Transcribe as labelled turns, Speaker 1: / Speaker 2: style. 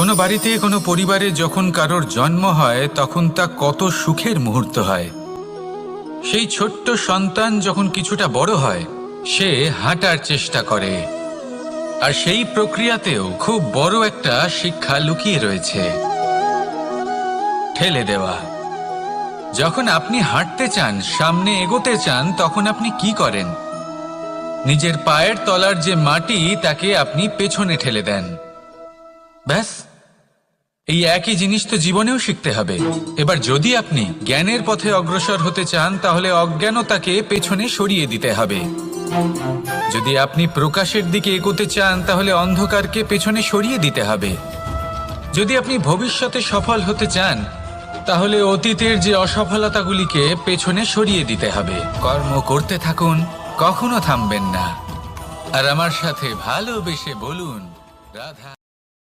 Speaker 1: কোনো বাড়িতে, কোনো পরিবারে যখন কারোর জন্ম হয়, তখন তা কত সুখের মুহূর্ত হয়। সেই ছোট্ট সন্তান যখন কিছুটা বড় হয়, সে হাঁটার চেষ্টা করে। আর সেই প্রক্রিয়াতেও খুব বড় একটা শিক্ষা লুকিয়ে রয়েছে। ঠেলে দেওয়া। যখন আপনি হাঁটতে চান, সামনে এগোতে চান, তখন আপনি কি করেন? নিজের পায়ের তলার যে মাটি, তাকে আপনি পেছনে ঠেলে দেন। ব্যাস এই একই জিনিস তো জীবনেও শিখতে হবে। এবার যদি আপনি জ্ঞানের পথে অগ্রসর হতে চান, তাহলে অজ্ঞানতাকে পেছনে সরিয়ে দিতে হবে। যদি আপনি প্রকাশের দিকে এগোতে চান, তাহলে অন্ধকারকে পেছনে সরিয়ে দিতে হবে। যদি আপনি ভবিষ্যতে সফল হতে চান, তাহলে অতীতের যে অসফলতাগুলিকে পেছনে সরিয়ে দিতে হবে। কর্ম করতে থাকুন, কখনো থামবেন না। আর আমার সাথে ভালোবেসে বলুন, রাধা